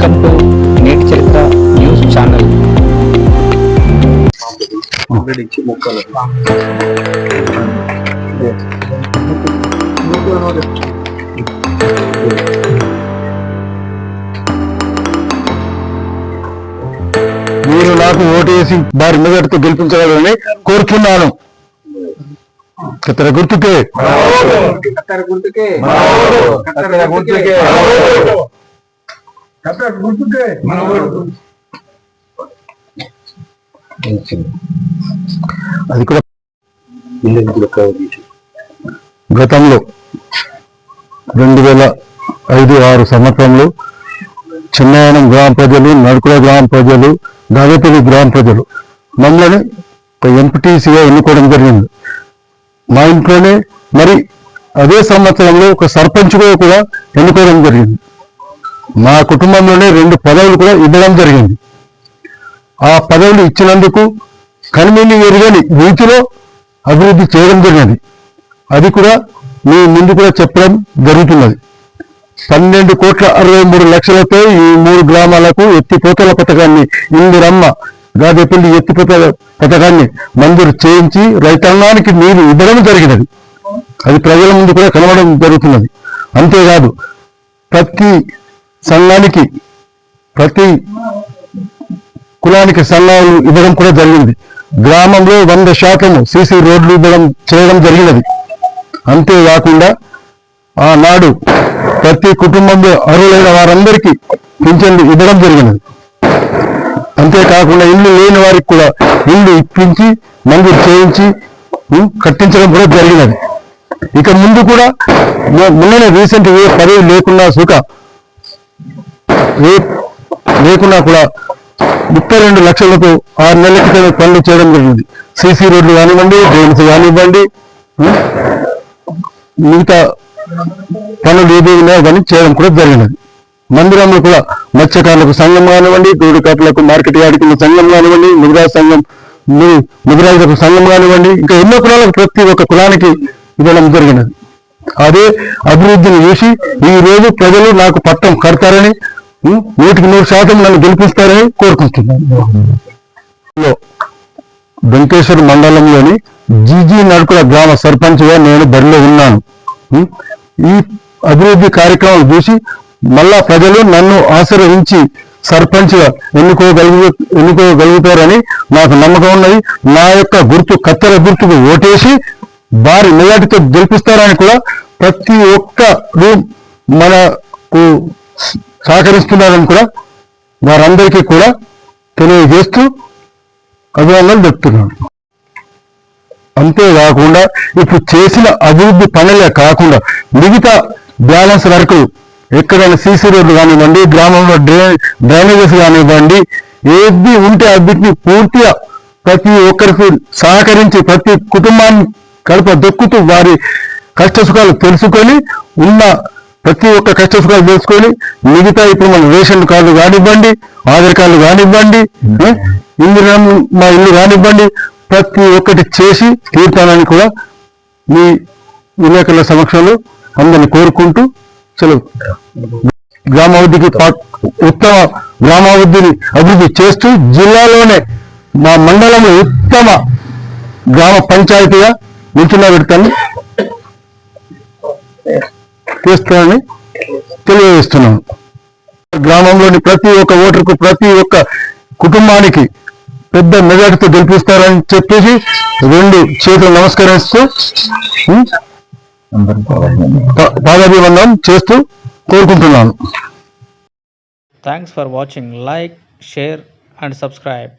Welcome to నేటి చరిత్ర news channel మీరు నాకు ఓటేసి వారి మెదడుతో గెలిపించగలరని కోరుతున్నాను. కత్తెర గుర్తుకే. కత్తెర గుర్తుకే. కత్తెర గుర్తుకే. అది కూడా గతంలో రెండు వేల ఐదు ఆరు సంవత్సరంలో చిన్నయనం గ్రామ ప్రజలు నడుకుల గ్రామ ప్రజలు దాదాపల్లి గ్రామ ప్రజలు మమ్మల్ని ఒక ఎంపీటీసీగా ఎన్నుకోవడం జరిగింది. మా ఇంట్లోనే మరి అదే సంవత్సరంలో ఒక సర్పంచ్గా కూడా ఎన్నుకోవడం జరిగింది. మా కుటుంబంలోనే రెండు పదవులు కూడా ఇవ్వడం జరిగింది. ఆ పదవులు ఇచ్చినందుకు కనిమిని ఎరుగని రీతిలో అభివృద్ధి చేయడం జరిగింది. అది కూడా మీ ముందు కూడా చెప్పడం జరుగుతున్నది. పన్నెండు కోట్ల అరవై మూడు లక్షలతో ఈ మూడు గ్రామాలకు ఎత్తిపోతల పథకాన్ని ఇందిరమ్మ గాదేపల్లి ఎత్తిపోతల పథకాన్ని మంజూరు చేయించి రైతాంగానికి నీరు ఇవ్వడం జరిగినది. అది ప్రజల ముందు కూడా కలవడం జరుగుతున్నది. అంతేకాదు ప్రతి సంఘానికి ప్రతి కులానికి సంఘాలు ఇవ్వడం కూడా జరిగింది. గ్రామంలో వంద శాతము సీసీ రోడ్లు ఇవ్వడం చేయడం జరిగినది. అంతేకాకుండా ఆనాడు ప్రతి కుటుంబంలో అర్హులైన వారందరికీ పింఛన్లు ఇవ్వడం జరిగినది. అంతేకాకుండా ఇల్లు లేని వారికి కూడా ఇల్లు ఇప్పించి మంజూరు చేయించి కట్టించడం కూడా జరిగినది. ఇక ముందు కూడా మొ- మొన్ననే రీసెంట్ ఏ పదవి లేకుండా సుఖ లేకున్నా కూడా ముప్పై రెండు లక్షలతో ఆరు నెలల క్రితం పనులు చేయడం జరిగింది. సీసీ రోడ్లు కానివ్వండి డ్రైన్స్ కానివ్వండి మిగతా పనులు ఏది కానీ చేయడం కూడా జరిగినది. మందిరంలో కూడా మత్స్యకారులకు సంఘం కానివ్వండి గూడుకాపులకు మార్కెట్ యార్డుకున్న సంఘం కానివ్వండి ముదిరాజు సంఘం ము- ముదిరాజులకు సంఘం కానివ్వండి ఇంకా ఎన్నో కులాలకు ప్రతి ఒక్క కులానికి ఇవ్వడం జరిగినది. అదే అభివృద్ధిని చూసి ఈ రోజు ప్రజలు నాకు పట్టం కడతారని నూటికి నూరు శాతం నన్ను గెలిపిస్తారని కోరుకుంటున్నాను వెంకటేశ్వర మండలంలోని జీజీ నడుకుల గ్రామ సర్పంచ్గా నేను బరిలో ఉన్నాను. ఈ అభివృద్ధి కార్యక్రమం చూసి మళ్ళా ప్రజలు నన్ను ఆశ్రయించి సర్పంచ్గా ఎన్నుకోగలుగు ఎన్నుకోగలుగుతారని నాకు నమ్మకం ఉన్నది. నా యొక్క గుర్తు కత్తెర గుర్తుకు ఓటేసి భారీ మెజార్టీతో గెలిపిస్తారని కూడా ప్రతి ఒక్కరు మనకు సహకరిస్తున్నారని కూడా వారందరికీ కూడా తెలియజేస్తూ అభినందనలు చెప్తున్నాను. అంతేకాకుండా ఇప్పుడు చేసిన అభివృద్ధి పనులే కాకుండా మిగతా బ్యాలెన్స్ వరకు ఎక్కడైనా సీసీ రోడ్లు కానివ్వండి గ్రామంలో డ్రై డ్రైనేజెస్ కానివ్వండి ఏది ఉంటే అభివృద్ధిని పూర్తిగా ప్రతి ఒక్కరికి సహకరించి ప్రతి కుటుంబాన్ని కడుప దొక్కుతూ వారి కష్ట సుఖాలు తెలుసుకొని ఉన్న ప్రతి ఒక్క కష్ట సుఖాలు తెలుసుకొని మిగతా ఇప్పుడు మన రేషన్ కార్డు కానివ్వండి ఆధార్ కార్డు కానివ్వండి ఇందులో ఇందిరా మా ఇల్లు కానివ్వండి ప్రతి ఒక్కటి చేసి తీర్తానని కూడా మీ విలేకరుల సమక్షంలో అందరిని కోరుకుంటూ సెలవు. గ్రామాభివృద్ధికి ఉత్తమ గ్రామాభివృద్ధిని అభివృద్ధి చేస్తూ జిల్లాలోనే మా మండలంలో ఉత్తమ గ్రామ పంచాయతీగా నిల్చున్నా పెడతాను చేస్తానని తెలియజేస్తున్నాను గ్రామంలోని ప్రతి ఒక్క ఓటర్కు ప్రతి ఒక్క కుటుంబానికి పెద్ద మెజార్టీతో గెలిపిస్తారని చెప్పేసి రెండు చేతులు నమస్కరిస్తూ పాదాభివందనం చేస్తూ కోరుకుంటున్నాను. Thanks for watching like share and subscribe